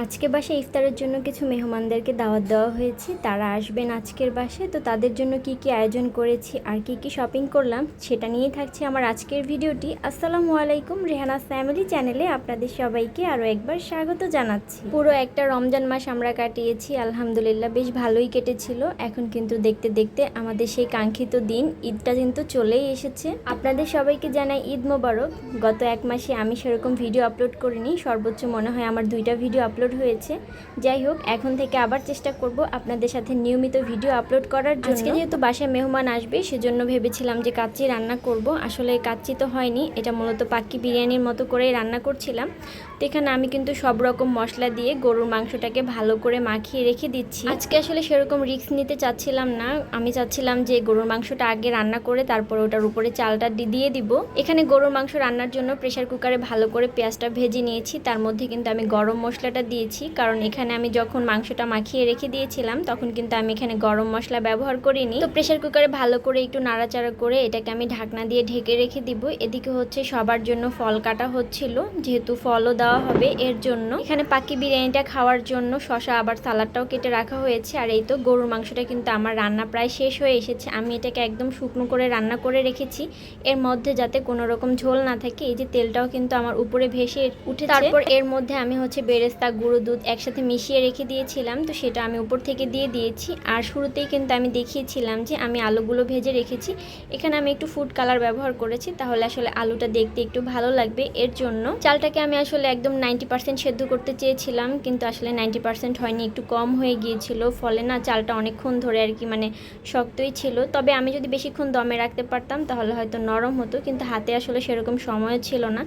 আজকে বাসায় ইফতারের জন্য কিছু মেহমানদেরকে দাওয়াত দেওয়া হয়েছে। তারা আসবেন আজকের বাসায়। তো তাদের জন্য কি কি আয়োজন করেছি আর কি কি শপিং করলাম, সেটা নিয়েই থাকছে আমার আজকের ভিডিওটি। আসসালামু আলাইকুম রেহানা ফ্যামিলি চ্যানেলে আপনাদের সবাইকে আরও একবার স্বাগত জানাচ্ছি। পুরো একটা রমজান মাস আমরা কাটিয়েছি, আলহামদুলিল্লাহ বেশ ভালোই কেটেছিল। এখন কিন্তু দেখতে দেখতে আমাদের সেই কাঙ্ক্ষিত দিন, ঈদটা কিন্তু চলেই এসেছে। আপনাদের সবাইকে জানাই ঈদ মোবারক। গত এক মাসে আমি সেরকম ভিডিও আপলোড করিনি, সর্বোচ্চ মনে হয় আমার দুইটা ভিডিও আপলোড হয়েছে। যাই হোক এখন থেকে আবার চেষ্টা করব আপনাদের সাথে নিয়মিত ভিডিও আপলোড করার জন্য। আজকে যেহেতু বাসায় মেহমান আসবে সেজন্য ভেবেছিলাম যে কাচ্চি রান্না করব। আসলে কাচ্চি তো হয়নি এটা মূলত পাক্কি বিরিয়ানির মতো করেই রান্না করছিলাম। তো এখানে আমি কিন্তু সব রকম মশলা দিয়ে গরুর মাংসটাকে ভালো করে মাখিয়ে রেখে দিচ্ছি। আজকে আসলে সেরকম রিস্ক নিতে চাচ্ছিলাম না। আমি চাচ্ছিলাম যে গরুর মাংসটা আগে রান্না করে তারপর ওটার উপরে চালটা দিয়ে দিব। এখানে গরুর মাংস রান্নার জন্য প্রেশার কুকারে ভালো করে পেঁয়াজটা ভেজে নিয়েছি। তার মধ্যে কিন্তু আমি গরম মশলাটা দিয়েছি। কারণ এখানে আমি যখন মাংসটা মাখিয়ে রেখে দিয়েছিলাম, তখন কিন্তু আমি এখানে গরম মশলা ব্যবহার করিনি। তো প্রেশার কুকারে ভালো করে একটু নাড়াচাড়া করে এটাকে আমি ঢাকনা দিয়ে ঢেকে রেখে দিব। এদিকে হচ্ছে সবার জন্য ফল কাটা হচ্ছিল। যেহেতু ফলও দেওয়া হবে এর জন্য। এখানে পাকি বিরিয়ানিটা খাওয়ার জন্য শশা আবার সালাডটাও কেটে রাখা হয়েছে। আর এই তো গরুর মাংসটা কিন্তু আমার রান্না প্রায় শেষ হয়ে এসেছে। আমি এটাকে একদম শুকনো করে রান্না করে রেখেছি। এর মধ্যে যাতে কোনো রকম ঝোল না থাকে, এই যে তেলটাও কিন্তু আমার উপরে ভেসে উঠে তারপর এর মধ্যে আমি হচ্ছে বেরেস্তা, গুঁড়ো দুধ একসাথে মিশিয়ে রেখে দিয়েছিলাম। তো সেটা আমি উপর থেকে দিয়ে দিয়েছি। আর শুরুতেই কিন্তু আমি দেখিয়েছিলাম যে আমি আলুগুলো ভেজে রেখেছি। এখানে আমি একটু ফুড কালার ব্যবহার করেছি। তাহলে আসলে আলুটা দেখতে একটু ভালো লাগবে। এর জন্য চালটাকে আমি আসলে একদম নাইনটি পার্সেন্ট সেদ্ধ করতে চেয়েছিলাম, কিন্তু আসলে নাইনটি পার্সেন্ট হয়নি, একটু কম হয়ে গিয়েছিল, ফলে না চালটা অনেকক্ষণ ধরে আর কি মানে শক্তই ছিল। তবে আমি যদি বেশিক্ষণ দমে রাখতে পারতাম, তাহলে হয়তো নরম হতো, কিন্তু হাতে আসলে সেরকম সময় ছিল না।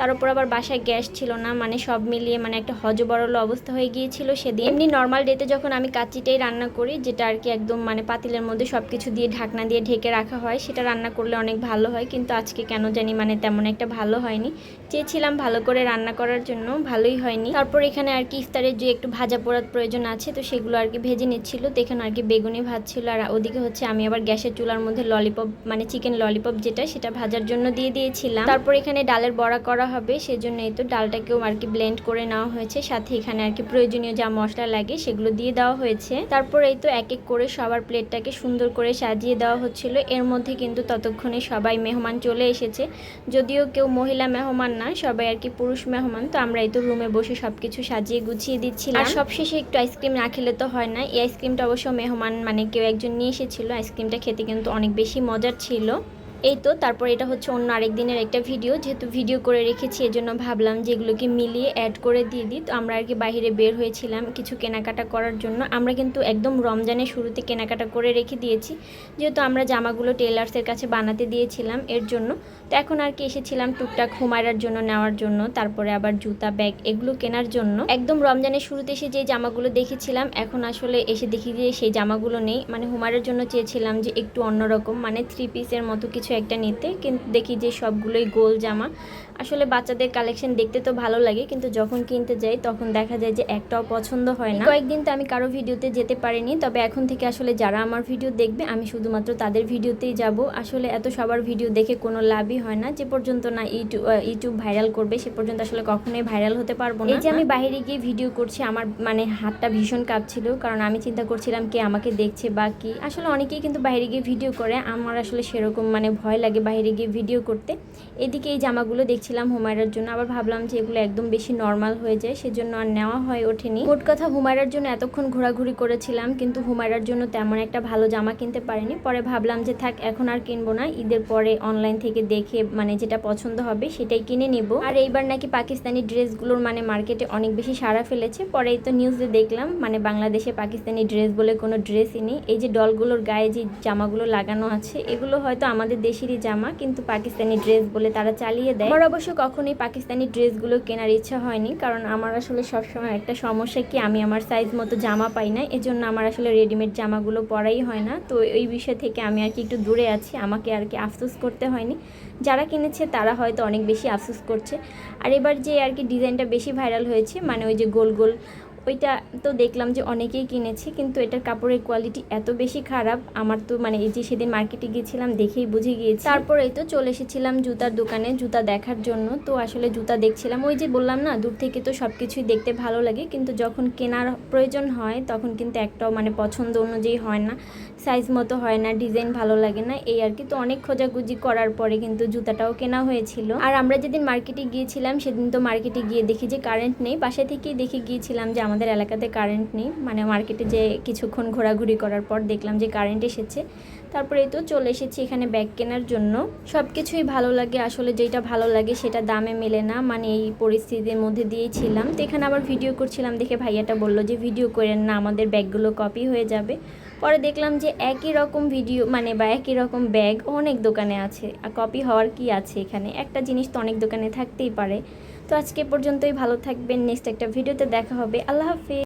তার উপর আবার বাসায় গ্যাস ছিল না মানে সব মিলিয়ে মানে একটা হজবরল অবস্থা হয়ে গিয়েছিল সেদিন। এমনি নর্মাল ডেতে যখন আমি কাচ্চিটাই রান্না করি, যেটা আর কি একদম মানে পাতিলের মধ্যে সব কিছু দিয়ে ঢাকনা দিয়ে ঢেকে রাখা হয়, সেটা রান্না করলে অনেক ভালো হয়, কিন্তু আজকে কেন জানি মানে তেমন একটা ভালো হয়নি। চেয়েছিলাম ভালো করে রান্না করার জন্য, ভালোই হয়নি। তারপর এখানে আর কি ইফতারের যে একটু ভাজা পোড়ার প্রয়োজন আছে, তো সেগুলো আর কি ভেজে নিচ্ছিল, তো এখানে আর কি বেগুনি ভাত ছিল, আর ওদিকে হচ্ছে আমি আবার গ্যাসের চুলার মধ্যে ললিপপ মানে চিকেন ললিপপ যেটা, সেটা ভাজার জন্য দিয়ে দিয়েছিলাম। তারপর এখানে ডালের বড়া করা হবে সেজন্য এই তো ডালটাকেও আর কি ব্লেন্ড করে নেওয়া হয়েছে। সাথে এখানে আর কি প্রয়োজনীয় যা মশলা লাগে সেগুলো দিয়ে দেওয়া হয়েছে। তারপর এই তো এক এক করে সবার প্লেটটাকে সুন্দর করে সাজিয়ে দেওয়া হচ্ছিল। এর মধ্যে কিন্তু ততক্ষণে সবাই মেহমান চলে এসেছে। যদিও কেউ মহিলা মেহমান না, সবাই আর কি পুরুষ মেহমান, তো আমরা এই তো রুমে বসে সবকিছু সাজিয়ে গুছিয়ে দিচ্ছিলাম। আর সবশেষে একটু আইসক্রিম না খেলে তো হয় না। এই আইসক্রিমটা অবশ্য মেহমান মানে কেউ একজন নিয়ে এসেছিল। আইসক্রিমটা খেতে কিন্তু অনেক বেশি মজার ছিল। এই তো, তারপর এটা হচ্ছে অন্য আরেক দিনের একটা ভিডিও যেহেতু ভিডিও করে রেখেছি, এজন্য ভাবলাম যে এগুলোকে মিলিয়ে অ্যাড করে দিয়ে দিই। তো আমরা আর কি বাইরে বের হয়েছিলাম কিছু কেনাকাটা করার জন্য। আমরা কিন্তু একদম রমজানের শুরুতে কেনাকাটা করে রেখে দিয়েছি। যেহেতু আমরা জামাগুলো টেলার্সের কাছে বানাতে দিয়েছিলাম, এর জন্য। তো এখন আর কি এসেছিলাম টুকটাক হুমায়রার জন্য, নেওয়ার জন্য, তারপরে আবার জুতা, ব্যাগ এগুলো কেনার জন্য। একদম রমজানের শুরুতে এসে যে জামাগুলো দেখেছিলাম, এখন আসলে এসে দেখি যে সেই জামাগুলো নেই। মানে হুমায়রার জন্য চেয়েছিলাম যে একটু অন্যরকম মানে থ্রি পিসের মতো কিছু একটা নিতে, কিন্তু দেখি যে সবগুলোই গোল জামা। আসলে বাচ্চাদের কালেকশন দেখতে তো ভালো লাগে, কিন্তু যখন কিনতে যাই তখন দেখা যায় যে একটাও পছন্দ হয় না। কয়েকদিন তো আমি কারও ভিডিওতে যেতে পারিনি, তবে এখন থেকে আসলে যারা আমার ভিডিও দেখবে, আমি শুধুমাত্র তাদের ভিডিওতেই যাব। আসলে এত সবার ভিডিও দেখে কোনো লাভই হয় না যে পর্যন্ত না ইউটিউব ইউটিউব ভাইরাল করবে সে পর্যন্ত আসলে কখনোই ভাইরাল হতে পারব না। এই যে আমি বাইরে গিয়ে ভিডিও করছি আমার মানে হাতটা ভীষণ কাঁপছিল কারণ আমি চিন্তা করছিলাম কে আমাকে দেখছে বা কি। আসলে অনেকেই কিন্তু বাইরে গিয়ে ভিডিও করে আমার আসলে সেরকম মানে ভয় লাগে বাইরে গিয়ে ভিডিও করতে। এদিকে এই জামাগুলো দেখছিলাম হুমায়রার জন্য আবার ভাবলাম যে এগুলো একদম বেশি নর্মাল হয়ে যায় সেজন্য আর নেওয়া হয় ওঠেনি। মোট কথা হুমায়রার জন্য এতক্ষণ ঘোরাঘুরি করেছিলাম কিন্তু হুমায়রার জন্য তেমন একটা ভালো জামা কিনতে পারিনি। পরে ভাবলাম যে থাক এখন আর কিনবো না ঈদের পরে অনলাইন থেকে দেখে মানে যেটা পছন্দ হবে সেটাই কিনে নিব। আর এইবার নাকি পাকিস্তানি ড্রেসগুলোর মানে মার্কেটে অনেক বেশি সাড়া ফেলেছে। পরেই তো নিউজে দেখলাম মানে বাংলাদেশে পাকিস্তানি ড্রেস বলে কোনো ড্রেসই নেই। এই যে ডলগুলোর গায়ে যে জামাগুলো লাগানো আছে, এগুলো হয়তো আমাদের দেশেরই জামা, কিন্তু পাকিস্তানি ড্রেস বলে তারা চালিয়ে দেয়। আমার অবশ্য কখনোই পাকিস্তানি ড্রেসগুলো কেনার ইচ্ছা হয়নি, কারণ আমার আসলে সবসময় একটা সমস্যা কি, আমি আমার সাইজ মতো জামা পাই না, এজন্য আমার আসলে রেডিমেড জামাগুলো পরাই হয় না। তো এই বিষয় থেকে আমি আর কি একটু দূরে আছি, আমাকে আর কি আফসোস করতে হয়নি। যারা কিনেছে তারা হয়তো অনেক বেশি আফসোস করছে। আর এবার যে আর কি ডিজাইনটা বেশি ভাইরাল হয়েছে মানে ওই যে গোল গোল ওইটা তো দেখলাম যে অনেকেই কিনেছে, কিন্তু এটার কাপড়ের কোয়ালিটি এত বেশি খারাপ, আমার তো মানে এই যে সেদিন মার্কেটে গিয়েছিলাম দেখেই বুঝে গিয়েছি। তারপরেই তো চলে এসেছিলাম জুতার দোকানে, জুতা দেখার জন্য। তো আসলে জুতা দেখছিলাম, ওই যে বললাম না, দূর থেকে তো সব কিছুই দেখতে ভালো লাগে, কিন্তু যখন কেনার প্রয়োজন হয়, তখন কিন্তু একটাও মানে পছন্দ অনুযায়ী হয় না সাইজ মতো হয় না ডিজাইন ভালো লাগে না, এই আর কি। তো অনেক খোঁজাখুঁজি করার পরে কিন্তু জুতাটাও কেনা হয়েছিল। আর আমরা যেদিন মার্কেটে গিয়েছিলাম, সেদিন তো মার্কেটে গিয়ে দেখি যে কারেন্ট নেই বাসা থেকেই দেখে গিয়েছিলাম যে আমাদের এলাকাতে কারেন্ট নেই। মানে মার্কেটে যে কিছুক্ষণ ঘোরাঘুরি করার পর দেখলাম যে কারেন্ট এসেছে। তারপরে তো চলে এসেছি এখানে ব্যাগ কেনার জন্য। সব কিছুই ভালো লাগে, আসলে যেটা ভালো লাগে সেটা দামে মেলে না। মানে এই পরিস্থিতির মধ্যে দিয়েই ছিলাম। তো এখানে আবার ভিডিও করছিলাম দেখে ভাইয়াটা বলল যে ভিডিও করেন না, আমাদের ব্যাগগুলো কপি হয়ে যাবে। পরে দেখলাম যে একই রকম ভিডিও মানে বা একই রকম ব্যাগ অনেক দোকানে আছে। আর কপি হওয়ার কি আছে এখানে? একটা জিনিস তো অনেক দোকানে থাকতেই পারে। তো আজকে পর্যন্তই ভালো থাকবেন নেক্সট একটা ভিডিওতে দেখা হবে। আল্লাহ হাফিজ।